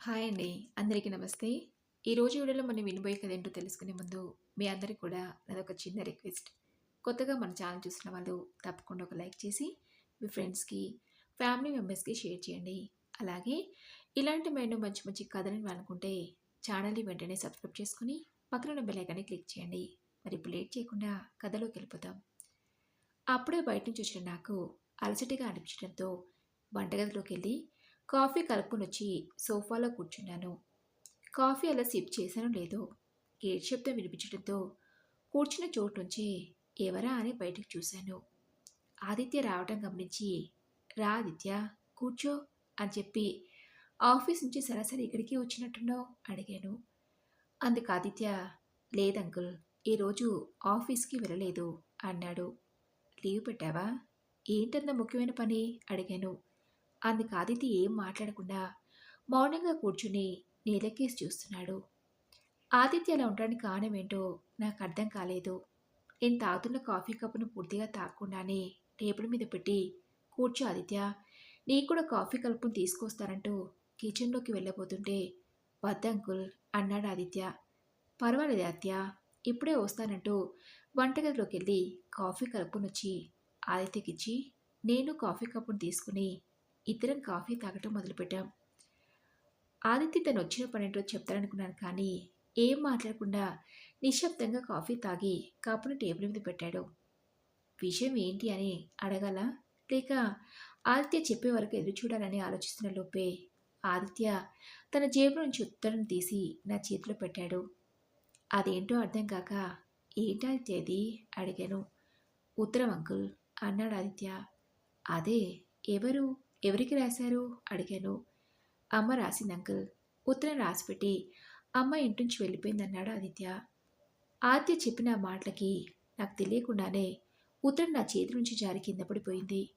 Hi అండి. అందరికీ నమస్తే. ఈరోజు వీడియోలో మనం వినబోయే కథ ఏంటో తెలుసుకునే ముందు మీ అందరికి కూడా నాదొక చిన్న రిక్వెస్ట్. కొత్తగా మన ఛానల్ చూసిన వాళ్ళు తప్పకుండా ఒక లైక్ చేసి మీ ఫ్రెండ్స్‌కి, ఫ్యామిలీ మెంబర్స్‌కి షేర్ చేయండి. అలాగే ఇలాంటి మేము మంచి మంచి కథలను అనుకుంటే ఛానల్‌ని వెంటనే సబ్స్క్రైబ్ చేసుకుని పక్కన ఉన్న బెల్ ఐకాన్ని క్లిక్ చేయండి. మరి ఇప్పుడు లేట్ చేయకుండా కథలోకి వెళ్ళిపోతాం అప్పుడే బయట నుంచి వచ్చిన నాకు అలసటిగా అనిపించడంతో వంటగదిలోకి వెళ్ళి కాఫీ కలుపునొచ్చి సోఫాలో కూర్చున్నాను. కాఫీ అలా సిప్ చేశానో లేదో గేట్ శబ్దం వినిపించడంతో కూర్చున్న చోటు నుంచే ఎవరా అని బయటకు చూశాను. ఆదిత్య రావటం గమనించి రా ఆదిత్య కూర్చో అని చెప్పి ఆఫీస్ నుంచి సరాసరి ఇక్కడికి వచ్చినట్టున్నావు అడిగాను. అందుకు ఆదిత్య లేదంకుల్ ఈరోజు ఆఫీస్కి వెళ్ళలేదు అన్నాడు. లీవ్ పెట్టావా ఏంటంత ముఖ్యమైన పని అడిగాను. అందుకు ఆదితి ఏం మాట్లాడకుండా మౌనంగా కూర్చుని నేలకేసి చూస్తున్నాడు. ఆదిత్య అలా ఉండడానికి కారణం ఏంటో నాకు అర్థం కాలేదు. నేను తాగుతున్న కాఫీ కప్పును పూర్తిగా తాగకుండానే టేబుల్ మీద పెట్టి కూర్చో ఆదిత్య నీకు కూడా కాఫీ కలుపును తీసుకొస్తానంటూ కిచెన్లోకి వెళ్ళబోతుంటే వద్దంకుల్ అన్నాడు ఆదిత్య. పర్వాలేదు ఆత్య ఇప్పుడే వస్తానంటూ వంటగదిలోకి వెళ్ళి కాఫీ కలుపునొచ్చి ఆదిత్యకిచ్చి నేను కాఫీ కప్పును తీసుకుని ఇద్దరం కాఫీ తాగటం మొదలుపెట్టాం. ఆదిత్య తను వచ్చిన పనేంటో చెప్తారనుకున్నాను కానీ ఏం మాట్లాడకుండా నిశ్శబ్దంగా కాఫీ తాగి కప్పును టేబుల్ మీద పెట్టాడు. విషయం ఏంటి అని అడగాలా లేక ఆదిత్య చెప్పే వరకు ఎదురు చూడాలని ఆలోచిస్తున్న లోపే ఆదిత్య తన జేబు నుంచి ఉత్తరం తీసి నా చేతిలో పెట్టాడు. అదేంటో అర్థం కాక ఏంటాదిత్య ఇది అడిగాను. ఉత్తరం అంకుల్ అన్నాడు ఆదిత్య. అదే ఎవరు ఎవరికి రాశారు అడిగాను. అమ్మ రాసింది అంకుల్ ఉత్తరం రాసిపెట్టి అమ్మ ఇంటించి వెళ్ళిపోయిందన్నాడు ఆదిత్య. ఆదిత్య చెప్పిన మాటలకి నాకు తెలియకుండానే ఉత్తరం నా చేతి నుంచి జారి కింద పడిపోయింది.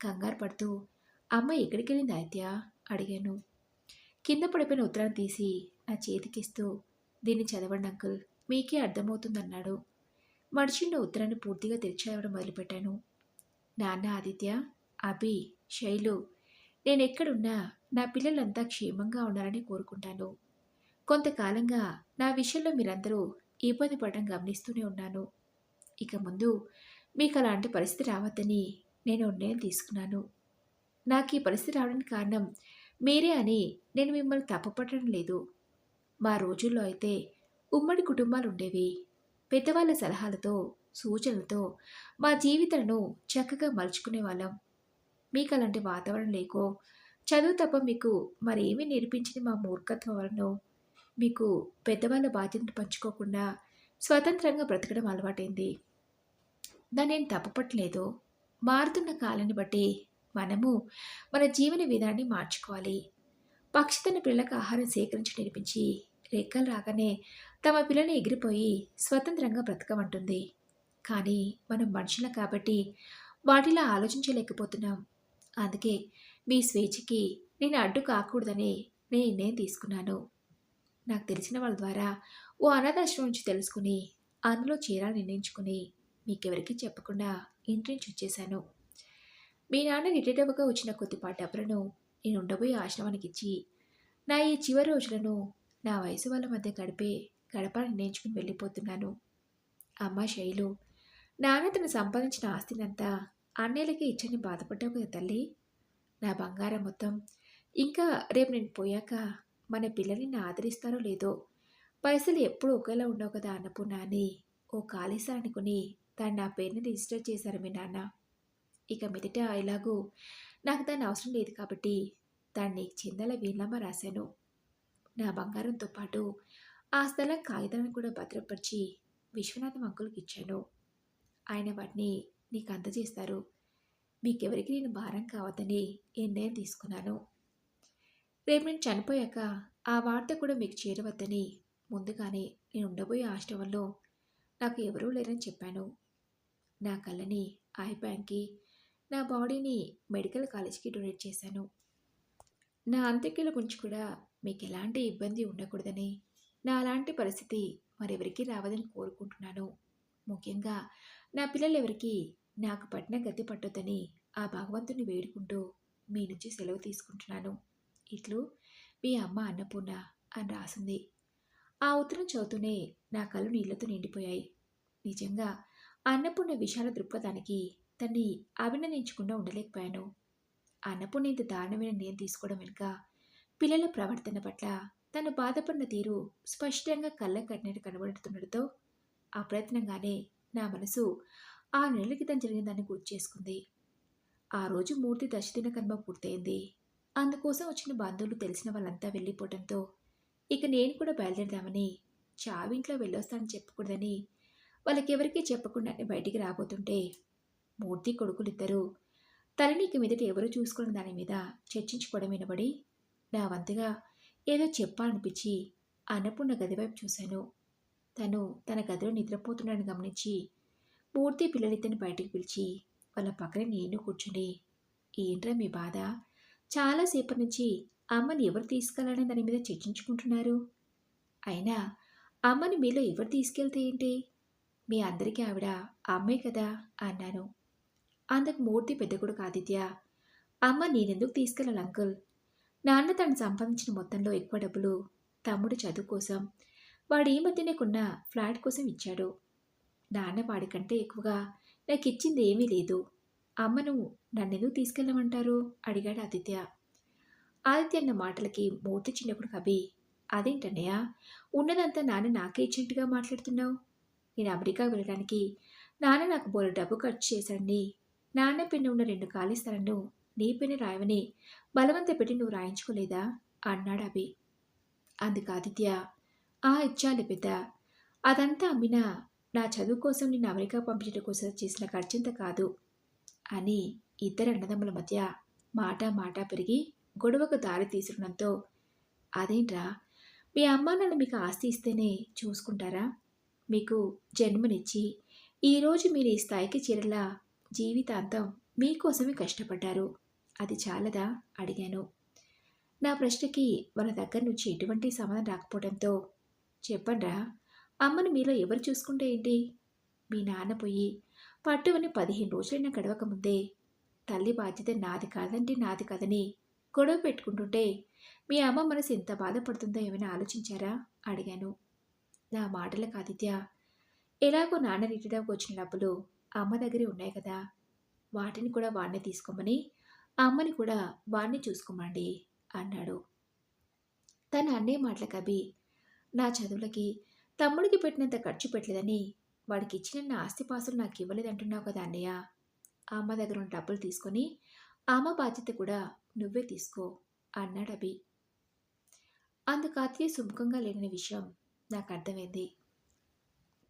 కంగారు పడుతూ అమ్మ ఎక్కడికెళ్ళింది ఆదిత్య అడిగాను. కింద పడిపోయిన ఉత్తరాన్ని తీసి నా చేతికిస్తూ దీన్ని చదవండి అంకుల్ మీకే అర్థమవుతుందన్నాడు. మడిచిన ఉత్తరాన్ని పూర్తిగా తెరిచి మొదలుపెట్టాను. నాన్న ఆదిత్య, అభి, శైలు నేను ఎక్కడున్నా నా పిల్లలంతా క్షేమంగా ఉండాలని కోరుకుంటాను. కొంతకాలంగా నా విషయంలో మీరందరూ ఇబ్బంది పడడం గమనిస్తూనే ఉన్నాను. ఇక ముందు మీకు అలాంటి పరిస్థితి రావద్దని నేను నిర్ణయం తీసుకున్నాను. నాకు ఈ పరిస్థితి రావడానికి కారణం మీరే అని నేను మిమ్మల్ని తప్పపట్టడం లేదు. మా రోజుల్లో అయితే ఉమ్మడి కుటుంబాలు ఉండేవి పెద్దవాళ్ళ సలహాలతో, సూచనలతో మా జీవితాలను చక్కగా మలుచుకునే వాళ్ళం మీకు అలాంటి వాతావరణం లేకో, చదువు తప్ప మీకు మరేమీ నేర్పించని మా మూర్ఖత్వం వలన మీకు పెద్దవాళ్ళ బాధ్యతను పంచుకోకుండా స్వతంత్రంగా బ్రతకడం అలవాటైంది. దాన్ని నేను తప్పపట్లేదు మారుతున్న కాలాన్ని బట్టి మనము మన జీవన విధానాన్ని మార్చుకోవాలి. పక్షి తన పిల్లలకు ఆహారం సేకరించి నేర్పించి రెక్కలు రాగానే తమ పిల్లలు ఎగిరిపోయి స్వతంత్రంగా బ్రతకమంటుంది. కానీ మనం మనుషులం కాబట్టి వాటిలా ఆలోచించలేకపోతున్నాం. అందుకే మీ స్వేచ్ఛకి నేను అడ్డు కాకూడదని నేను నిర్ణయం తీసుకున్నాను. నాకు తెలిసిన వాళ్ళ ద్వారా ఓ అనాథాశ్రమం నుంచి తెలుసుకుని అందులో చేరాలని నిర్ణయించుకుని మీకెవరికి చెప్పకుండా ఇంటి నుంచి వచ్చేశాను. మీ నాన్న రిటైర్డ్గా వచ్చిన కొద్దిపాటి డబ్బులను నేను ఉండబోయే ఆశ్రమానికి ఇచ్చి నా ఈ చివరి రోజులను నా వయసు వాళ్ళ మధ్య గడిపే గడపాలని నిర్ణయించుకుని వెళ్ళిపోతున్నాను. అమ్మ శైలు నాన్న తను సంపాదించిన ఆస్తినంతా అన్నయ్యలకే ఇచ్చని బాధపడ్డావు కదా తల్లి. నా బంగారం మొత్తం ఇంకా రేపు నేను పోయాక మన పిల్లల్ని నా ఆదరిస్తారో లేదో పైసలు ఎప్పుడు ఒకేలా ఉండవు కదా అన్నపూర్ణ అని ఓ ఖాళీసా అనుకుని దాన్ని నా పేరుని రిజిస్టర్ చేశారు మీ నాన్న. ఇక మీదట ఎలాగూ నాకు దాని అవసరం లేదు కాబట్టి దాన్ని చిందల చెందాల రాశాను. నా బంగారంతో పాటు ఆ స్థలం కాగితాలను కూడా భద్రపరిచి విశ్వనాథం అంకులకి ఇచ్చాను. ఆయన వాటిని నీకు అందజేస్తారు. మీకెవరికి నేను భారం కావద్దని నిర్ణయం తీసుకున్నాను. రేపు నేను చనిపోయాక ఆ వార్త కూడా మీకు చేరవద్దని ముందుగానే నేను ఉండబోయే ఆశ్రమంలో నాకు ఎవరూ లేరని చెప్పాను. నా కళ్ళని ఐ బ్యాంక్‌కి, నా బాడీని మెడికల్ కాలేజ్‌కి డొనేట్ చేశాను. నా అంత్యక్రియల గురించి కూడా మీకు ఎలాంటి ఇబ్బంది ఉండకూడదని, నా అలాంటి పరిస్థితి మరెవరికీ రావదని కోరుకుంటున్నాను. ముఖ్యంగా నా పిల్లలు ఎవరికీ నాకు పట్టిన గతి పట్టొద్దని ఆ భగవంతుని వేడుకుంటూ మీ నుంచి సెలవు తీసుకుంటున్నాను. ఇట్లు మీ అమ్మ అన్నపూర్ణ అని రాసింది. ఆ ఉత్తరం చదువుతూనే నా కళ్ళు నీళ్ళతో నిండిపోయాయి. నిజంగా అన్నపూర్ణ విశాల దృక్పథానికి తన్ని అభినందించకుండా ఉండలేకపోయాను. అన్నపూర్ణ ఇంత దారుణమైన నిర్ణయం తీసుకోవడం వెనుక పిల్లల ప్రవర్తన పట్ల తను బాధపడిన తీరు స్పష్టంగా కళ్ళ కట్టినట్టు కనబడుతుండటంతో అప్రయత్నంగానే నా మనసు ఆ నెలల క్రితం జరిగిందని గుర్తు చేసుకుంది. ఆ రోజు మూర్తి దశదిన కర్మ పూర్తయింది. అందుకోసం వచ్చిన బంధువులు తెలిసిన వాళ్ళంతా వెళ్ళిపోవడంతో ఇక నేను కూడా బయలుదేరదామని చావింట్లో వెళ్ళొస్తానని చెప్పకూడదని వాళ్ళకెవరికీ చెప్పకుండానే బయటికి రాబోతుంటే మూర్తి కొడుకులిద్దరూ తలనీకి మీదట ఎవరు చూసుకున్న దాని మీద చర్చించుకోవడం వినబడి నా వంతుగా ఏదో చెప్పాలనిపించి అన్నపూర్ణ గదివైపు చూశాను. తను తన గదిలో నిద్రపోతున్నాడని గమనించి మూర్తి పిల్లలిద్దరిని బయటికి పిలిచి వాళ్ళ పక్కన నేను కూర్చుని ఏంట్రా మీ బాధ? చాలాసేపటి నుంచి అమ్మని ఎవరు తీసుకెళ్ళాలని దాని మీద చర్చించుకుంటున్నారు? అయినా అమ్మని మీలో ఎవరు తీసుకెళ్తే ఏంటి? మీ అందరికీ ఆవిడ అమ్మే కదా అన్నాను. అందుకు మూర్తి పెద్ద కొడుకు ఆదిత్య అమ్మ నేనెందుకు తీసుకెళ్ళాలి అంకుల్? నాన్న తను సంపాదించిన మొత్తంలో ఎక్కువ డబ్బులు తమ్ముడు చదువు కోసం వాడు ఈ మధ్యనే కొన్న ఫ్లాట్ కోసం ఇచ్చాడు. నాన్న వాడికంటే ఎక్కువగా నాకు ఇచ్చింది ఏమీ లేదు. అమ్మను నన్నెందుకు తీసుకెళ్ళమంటారు? అడిగాడు ఆదిత్య. ఆదిత్య అన్న మాటలకి మూర్తి చిన్నప్పుడు కవి. అదేంటన్నయ్య? ఉన్నదంతా నాన్న నాకే ఇచ్చినట్టుగా మాట్లాడుతున్నావు? నేను అమెరికా వెళ్ళడానికి నాన్న నాకు బోల డబ్బు ఖర్చు చేశాడని నాన్న పిన్న ఉన్న రెండు ఖాళీ స్థలంను నీ పెన్ను రాయవని బలవంత పెట్టి నువ్వు రాయించుకోలేదా? అన్నాడు అభి. అందుకు ఆదిత్య ఆ ఇచ్చాలి పెద్ద. అదంతా అమ్మినా నా చదువు కోసం నిన్ను అమెరికా పంపించడం కోసం చేసిన ఖర్చింత కాదు. అని ఇద్దరు అన్నదమ్ముల మధ్య మాట మాట పెరిగి గొడవకు దారి తీసుకున్నంతో అదేంట్రా మీ అమ్మ నన్ను మీకు ఆస్తి ఇస్తేనే చూసుకుంటారా? మీకు జన్మనిచ్చి ఈరోజు మీరు ఈ స్థాయికి చేరలా జీవితాంతం మీకోసమే కష్టపడ్డారు. అది చాలదా? అడిగాను. నా ప్రశ్నకి వాళ్ళ దగ్గర నుంచి ఎటువంటి సమాధానం రాకపోవడంతో చెప్పండ్రా అమ్మను మీలో ఎవరు చూసుకుంటే ఏంటి? మీ నాన్న పోయి పట్టువని పదిహేను రోజులైనా గడవక ముందే తల్లి బాధ్యత నాది కాదంటే నాది కాదని గొడవ పెట్టుకుంటుంటే మీ అమ్మ మనసు ఎంత బాధపడుతుందో ఏమైనా ఆలోచించారా? అడిగాను. నా మాటలకు ఆదిత్య ఎలాగో నాన్న రిటర్న్కి వచ్చిన డబ్బులు అమ్మ దగ్గరే ఉన్నాయి కదా వాటిని కూడా వాడిని తీసుకోమని అమ్మని కూడా వాడిని చూసుకోమండి అన్నాడు. తన అన్నే మాటలకు అభి నా చదువులకి తమ్ముడికి పెట్టినంత ఖర్చు పెట్టలేదని వాడికి ఇచ్చిన నా ఆస్తిపాసులు నాకు ఇవ్వలేదంటున్నావు కదా అన్నయ్య. అమ్మ దగ్గర ఉన్న డబ్బులు తీసుకొని అమ్మ బాధ్యత కూడా నువ్వే తీసుకో అన్నాడు అభి. అందుకు అత్తయ్య సుముఖంగా లేని విషయం నాకు అర్థమైంది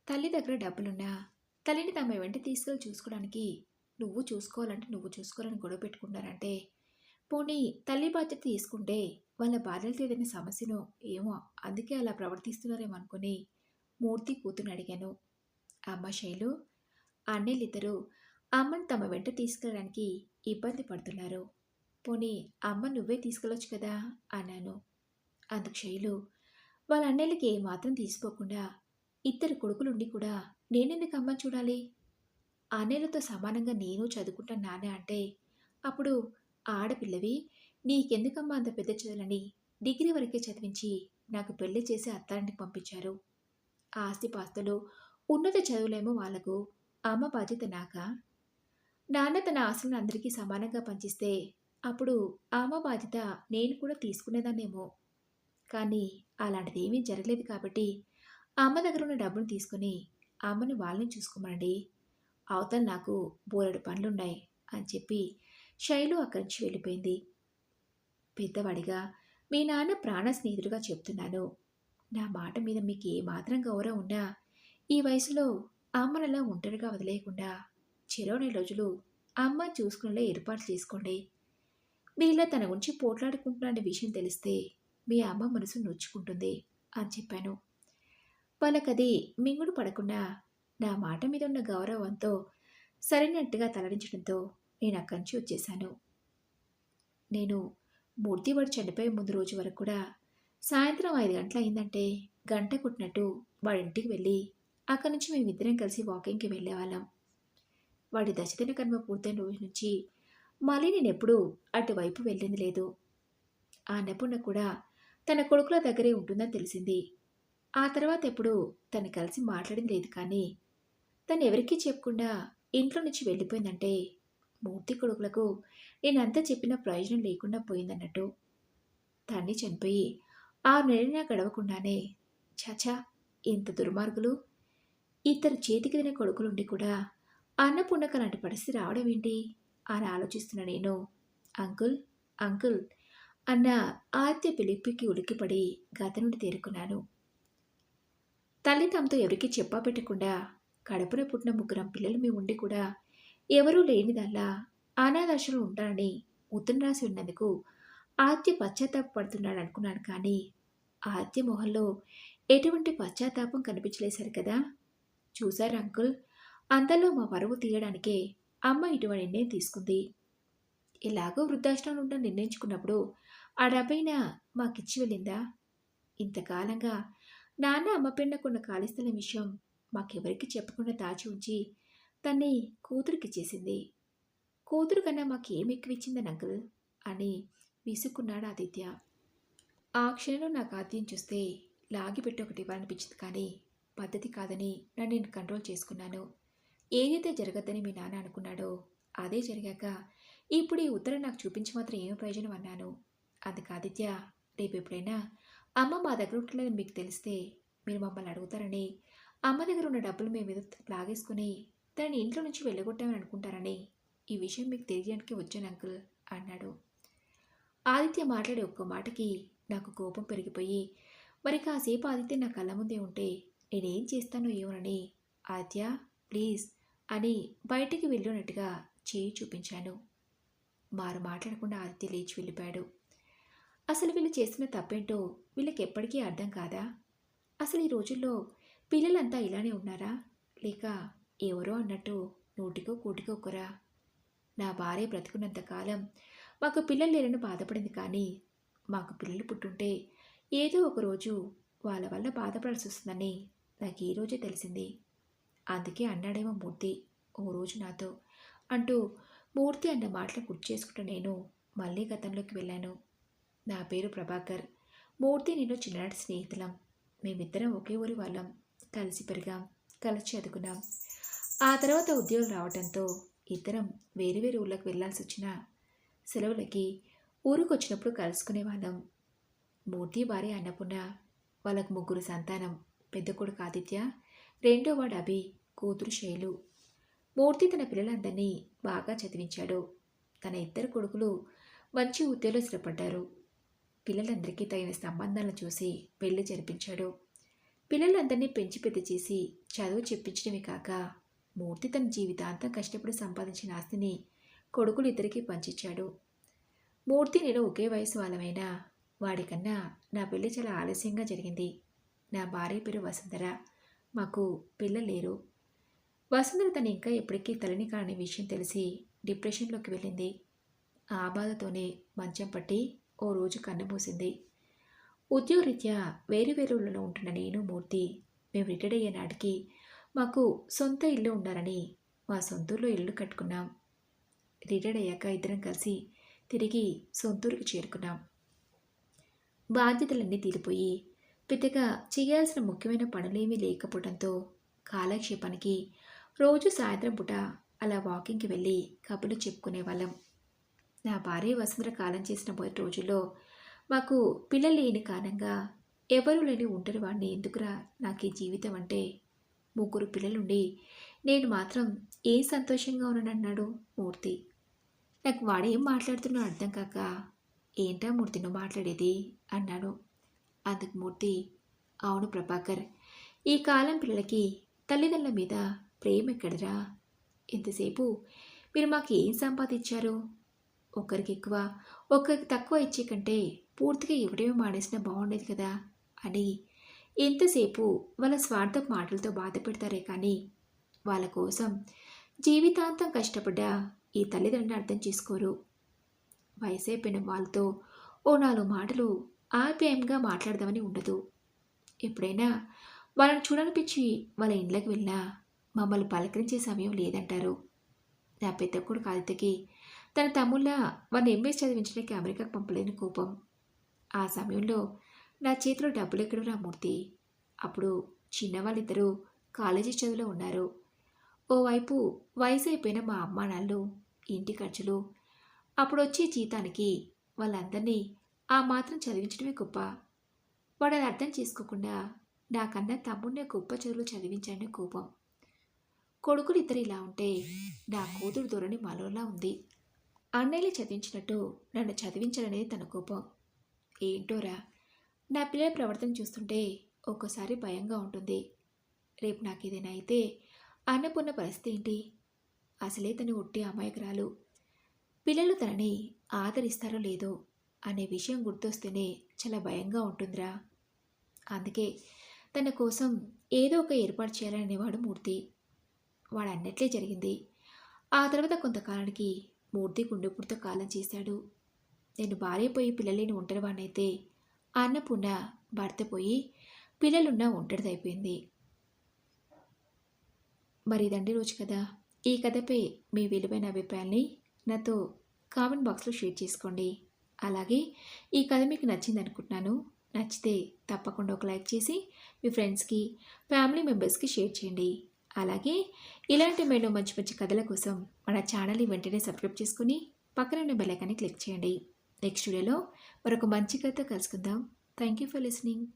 తల్లి దగ్గర డబ్బులున్నా తల్లిని తమ వెంట తీసుకెళ్ళి చూసుకోవడానికి నువ్వు చూసుకోవాలంటే నువ్వు చూసుకోవాలని గొడవ పెట్టుకున్నారంటే పోనీ తల్లి బాధ్యత తీసుకుంటే వాళ్ళ బాధ్యతలు ఏదైనా సమస్యనో ఏమో అందుకే అలా ప్రవర్తిస్తున్నారేమో అనుకుని మూర్తి కూతురుని అడిగాను. అమ్మ శైలు అన్నెలిద్దరూ అమ్మని తమ వెంట తీసుకెళ్ళడానికి ఇబ్బంది పడుతున్నారు. పోనీ అమ్మ నువ్వే తీసుకెళ్ళొచ్చు కదా? అన్నాను. అందుకు శైలు వాళ్ళ అన్నయ్యలకి ఏమాత్రం తీసుకోకుండా ఇద్దరు కొడుకులుండి కూడా నేనెందుకు అమ్మ చూడాలి? అన్నయ్యలతో సమానంగా నేను చదువుకుంటాను నాన్న అంటే అప్పుడు ఆడపిల్లవి నీకెందుకమ్మా అంత పెద్ద చదువులని డిగ్రీ వరకే చదివించి నాకు పెళ్ళి చేసి అత్తారింటికి పంపించారు. ఆస్తిపాస్తులు ఉన్నత చదువులేమో వాళ్ళకు అమ్మ బాధ్యత నాక? నాన్న తన ఆస్తులను అందరికీ సమానంగా పంచిస్తే అప్పుడు అమ్మ బాధ్యత నేను కూడా తీసుకునేదాన్నేమో. కానీ అలాంటిది ఏమీ జరగలేదు కాబట్టి అమ్మ దగ్గర ఉన్న డబ్బును తీసుకుని అమ్మని వాళ్ళని చూసుకోమండి అవతల నాకు బోలెడు పనులున్నాయి అని చెప్పి శైలు అక్కడి నుంచి వెళ్ళిపోయింది. పెద్దవాడిగా మీ నాన్న ప్రాణ స్నేహితుడిగా చెప్తున్నాను. నా మాట మీద మీకు ఏ మాత్రం గౌరవం ఉన్నా ఈ వయసులో అమ్మనలా ఒంటరిగా వదిలేయకుండా చెరవని రోజులు అమ్మ చూసుకునేలా ఏర్పాట్లు చేసుకోండి. మీలా తన గురించి పోట్లాడుకుంటున్న విషయం తెలిస్తే మీ అమ్మ మనసు నొచ్చుకుంటుంది అని చెప్పాను. వాళ్ళకది మింగుడు పడకుండా నా మాట మీద ఉన్న గౌరవంతో సరైనట్టుగా తలడించడంతో నేను అక్కడి నుంచి వచ్చేశాను. నేను మూర్తివాడు చనిపోయే ముందు రోజు వరకు కూడా సాయంత్రం ఐదు గంటలు అయిందంటే గంట కొట్టినట్టు వాడింటికి వెళ్ళి అక్కడి నుంచి మేమిద్దరం కలిసి వాకింగ్కి వెళ్ళేవాళ్ళం. వాడి దశదిన కర్మ పూర్తయిన రోజు నుంచి మళ్ళీ నేను ఎప్పుడూ అటువైపు వెళ్ళింది లేదు. ఆ అన్నపూర్ణ కూడా తన కొడుకుల దగ్గరే ఉంటుందని తెలిసింది. ఆ తర్వాత ఎప్పుడు తను కలిసి మాట్లాడింది లేదు కానీ తను ఎవరికీ చెప్పకుండా ఇంట్లో నుంచి వెళ్ళిపోయిందంటే మూర్తి కొడుకులకు నేనంతా చెప్పిన ప్రయోజనం లేకుండా పోయిందన్నట్టు. తన్ని చనిపోయి ఆరు నెలలైనా గడవకుండానే చాచా ఇంత దుర్మార్గులు. ఇద్దరు చేతికి తిన కొడుకులుండి కూడా అన్నపూర్ణక లాంటి పరిస్థితి రావడం ఏంటి? అని ఆలోచిస్తున్న నేను. అంకుల్ అంకుల్ అన్న ఆద్య పిలిపికి ఉలిక్కిపడి గత నుండి తేరుకున్నాను. తల్లి తమతో ఎవరికీ చెప్పా పెట్టకుండా కడుపున పుట్టిన ముగ్గురం పిల్లలు మీ ఉండి కూడా ఎవరూ లేనిదల్లా అనాథాశ్రమం ఉంటానని ఉత్తరం రాసి ఉన్నందుకు ఆత్య పశ్చాత్తాపడుతున్నాడు అనుకున్నాను కానీ ఆద్య మొహంలో ఎటువంటి పశ్చాత్తాపం కనిపించలేశారు కదా? చూశారు అంకుల్? అంతలో మా పరువు తీయడానికే అమ్మ ఇటువంటి నిర్ణయం తీసుకుంది. ఎలాగో వృద్ధాశ్రమంలో ఉండని నిర్ణయించుకున్నప్పుడు ఆ డబ్బైనా మాకిచ్చి వెళ్ళిందా? ఇంతకాలంగా నాన్న అమ్మ పెన్నకున్న కాళీస్థలం విషయం మాకెవరికి చెప్పకుండా దాచి ఉంచి తన్ని కూతురికి చేసింది. కూతురు కన్నా మాకేమి ఎక్కువ ఇచ్చిందని అంకుల్? అని విసుక్కున్నాడు ఆదిత్య. ఆ క్షణంలో నాకు ఆద్యం చూస్తే లాగిపెట్టి ఒకటి ఇవ్వాలనిపించింది కానీ పద్ధతి కాదని నన్ను నేను కంట్రోల్ చేసుకున్నాను. ఏదైతే జరగద్దని మీ నాన్న అనుకున్నాడో అదే జరిగాక ఇప్పుడు ఈ ఉత్తరం నాకు చూపించి మాత్రం ఏమి ప్రయోజనం అన్నాను. అందుకు ఆదిత్య రేపు ఎప్పుడైనా అమ్మ మా దగ్గర ఉంటుందని మీకు తెలిస్తే మీరు మమ్మల్ని అడుగుతారని అమ్మ దగ్గర ఉన్న డబ్బులు మేము మీద లాగేసుకుని తనని ఇంట్లో నుంచి వెళ్ళగొట్టామని అనుకుంటారని ఈ విషయం మీకు తెలియడానికి వచ్చాను అంకుల్ అన్నాడు. ఆదిత్య మాట్లాడే ఒక్క మాటకి నాకు కోపం పెరిగిపోయి మరి కాసేపు ఆదిత్య నా కళ్ళ ముందే ఉంటే నేనేం చేస్తానో ఏమోనని ఆద్య ప్లీజ్ అని బయటికి వెళ్ళినట్టుగా చేయి చూపించాను. మారు మాట్లాడకుండా ఆదిత్య లేచి వెళ్ళిపోయాడు. అసలు వీళ్ళు చేసిన తప్పేంటో వీళ్ళకి ఎప్పటికీ అర్థం కాదా? అసలు ఈ రోజుల్లో పిల్లలంతా ఇలానే ఉన్నారా? లేక ఎవరో అన్నట్టు నోటికో కూటికో ఒకరా నా భార్య బ్రతుకున్నంతకాలం మాకు పిల్లలు లేరని బాధపడింది కానీ మాకు పిల్లలు పుట్టుంటే ఏదో ఒక రోజు వాళ్ళ వల్ల బాధపడాల్సి వస్తుందని నాకు ఈ రోజే తెలిసింది. అందుకే అన్నాడేమో మూర్తి ఓ రోజు నాతో అంటూ మూర్తి అన్న మాటలు గుర్తు చేసుకుంటూ నేను మళ్ళీ గతంలోకి వెళ్ళాను. నా పేరు ప్రభాకర్. మూర్తి నేను చిన్ననాటి స్నేహితులం. మేమిద్దరం ఒకే ఊరి వాళ్ళం. కలిసి పెరిగాం. కలిసి చదువుకున్నాం. ఆ తర్వాత ఉద్యోగం రావడంతో ఇద్దరం వేరు వేరు ఊళ్ళకి వెళ్ళాల్సి వచ్చిన సెలవులకి ఊరికి వచ్చినప్పుడు కలుసుకునే వాళ్ళం మూర్తి భార్య అన్నపూర్ణ వాళ్ళకు ముగ్గురు సంతానం పెద్ద కొడుకు ఆదిత్య రెండో వాడు అభి కూతురు శైలు. మూర్తి తన పిల్లలందరినీ బాగా చదివించాడు. తన ఇద్దరు కొడుకులు మంచి ఉద్యోగంలో స్థిరపడ్డారు. పిల్లలందరికీ తగిన సంబంధాలను చూసి పెళ్ళి జరిపించాడు. పిల్లలందరినీ పెంచి పెద్ద చేసి చదువు చెప్పించడమే కాక మూర్తి తన జీవితాంతం కష్టపడి సంపాదించిన ఆస్తిని కొడుకులు ఇద్దరికీ పంచిచ్చాడు. మూర్తి నేను ఒకే వయసు వాళ్ళమైనా వాడికన్నా నా పెళ్ళి చాలా ఆలస్యంగా జరిగింది. నా భార్య పేరు వసుంధర. మాకు పిల్ల లేరు వసుంధర తను ఇంకా ఎప్పటికీ తలని కాని విషయం తెలిసి డిప్రెషన్లోకి వెళ్ళింది. ఆ బాధతోనే మంచం పట్టి ఓ రోజు కన్నుమూసింది ఉద్యోగరీత్యా వేరు వేరు ఊళ్ళలో ఉంటున్న నేను మూర్తి మేము రిటైర్డ్ అయ్యే నాటికి మాకు సొంత ఇల్లు ఉండాలని మా సొంతూరులో ఇల్లు కట్టుకున్నాం. రిటైర్డ్ అయ్యాక ఇద్దరం కలిసి తిరిగి సొంతూరుకి చేరుకున్నాం. బాధ్యతలన్నీ తీరిపోయి పెద్దగా చేయాల్సిన ముఖ్యమైన పనులేమీ లేకపోవడంతో కాలక్షేపానికి రోజు సాయంత్రం పూట అలా వాకింగ్కి వెళ్ళి కబుర్లు చెప్పుకునేవాళ్ళం నా భార్య వసుంధర కాలం చేసిన మొదటి రోజుల్లో మాకు పిల్లలు లేని కారణంగా ఎవరు లేని ఉంటారు వాడిని ఎందుకురా నాకు ఈ జీవితం అంటే? ముగ్గురు పిల్లలుండి నేను మాత్రం ఏ సంతోషంగా ఉన్నానన్నాడు మూర్తి. నాకు వాడేం మాట్లాడుతున్నా అర్థం కాక ఏంటా మూర్తి నువ్వు మాట్లాడేది? అన్నాడు. అందుకు మూర్తి అవును ప్రభాకర్ ఈ కాలం పిల్లలకి తల్లిదండ్రుల మీద ప్రేమ ఎక్కడరా ఇంతసేపు మీరు మాకు ఏం సంపాదించారు? ఒకరికి ఎక్కువ ఒకరికి తక్కువ ఇచ్చే కంటే పూర్తిగా ఇవ్వడమే మానేసినా బాగుండేది కదా? అని ఎంతసేపు వాళ్ళ స్వార్థ మాటలతో బాధ పెడతారే కానీ వాళ్ళ కోసం జీవితాంతం కష్టపడ్డ ఈ తల్లిదండ్రులు అర్థం చేసుకోరు. వయసైపోయిన వాళ్ళతో ఓ నాలుగు మాటలు ఆప్యాయంగా మాట్లాడదామని ఉండదు. ఎప్పుడైనా వాళ్ళని చూడనిపించి వాళ్ళ ఇండ్లకు వెళ్ళినా మమ్మల్ని పలకరించే సమయం లేదంటారు. నా పెద్ద కొడుకు ఆదిత్యకి తన తమ్ముళ్ళ వాడిని ఎంబీఎస్ చదివించడానికి అమెరికాకు పంపలేని కోపం. ఆ సమయంలో నా చేతిలో డబ్బులు ఎక్కడ రా మూర్తి. అప్పుడు చిన్నవాళ్ళిద్దరూ కాలేజీ చదువులో ఉన్నారు. ఓవైపు వయసు అయిపోయిన మా అమ్మ నాళ్ళు ఇంటి ఖర్చులు. అప్పుడు వచ్చే జీతానికి వాళ్ళందరినీ ఆ మాత్రం చదివించడమే గొప్ప. వాడని అర్థం చేసుకోకుండా నాకన్నా తమ్ముడినే గొప్ప చదువులు చదివించాడని కోపం. కొడుకులు ఇద్దరు ఇలా ఉంటే నా కూతురు ధోరణి మరోలా ఉంది. అన్నయ్యలు చదివించినట్టు నన్ను చదివించాలనేది తన కోపం. ఏంటోరా? నా పిల్లల ప్రవర్తన చూస్తుంటే ఒక్కోసారి భయంగా ఉంటుంది. రేపు నాకు ఏదైనా అయితే అన్నపూర్ణ పరిస్థితి ఏంటి? అసలే తను ఒట్టి అమాయకురాలు. పిల్లలు తనని ఆదరిస్తారో లేదో అనే విషయం గుర్తొస్తేనే చాలా భయంగా ఉంటుందిరా. అందుకే తన కోసం ఏదో ఒక ఏర్పాటు చేయాలనేవాడు మూర్తి. వాడు అన్నట్లే జరిగింది. ఆ తర్వాత కొంతకాలానికి మూర్తి గుండెపుడితో కాలం చేశాడు. నేను భార్యపోయి పిల్లలేని ఒంటరివాడినైతే అన్నపూర్ణ భర్త పోయి పిల్లలున్న ఒంటరిదైపోయింది. మరి ఇదండి రోజు కదా ఈ కథపై మీ విలువైన అభిప్రాయాల్ని నాతో కామెంట్ బాక్స్లో షేర్ చేసుకోండి. అలాగే ఈ కథ మీకు నచ్చింది అనుకుంటున్నాను. నచ్చితే తప్పకుండా ఒక లైక్ చేసి మీ ఫ్రెండ్స్కి ఫ్యామిలీ మెంబర్స్కి షేర్ చేయండి. అలాగే ఇలాంటి మరో మంచి మంచి కథల కోసం మన ఛానల్ని వెంటనే సబ్స్క్రైబ్ చేసుకుని పక్కన ఉన్న బెల్ ఐకాన్ని క్లిక్ చేయండి. నెక్స్ట్ వీడియోలో మరొక మంచి కథ కలుసుకుందాం. Thank you for listening.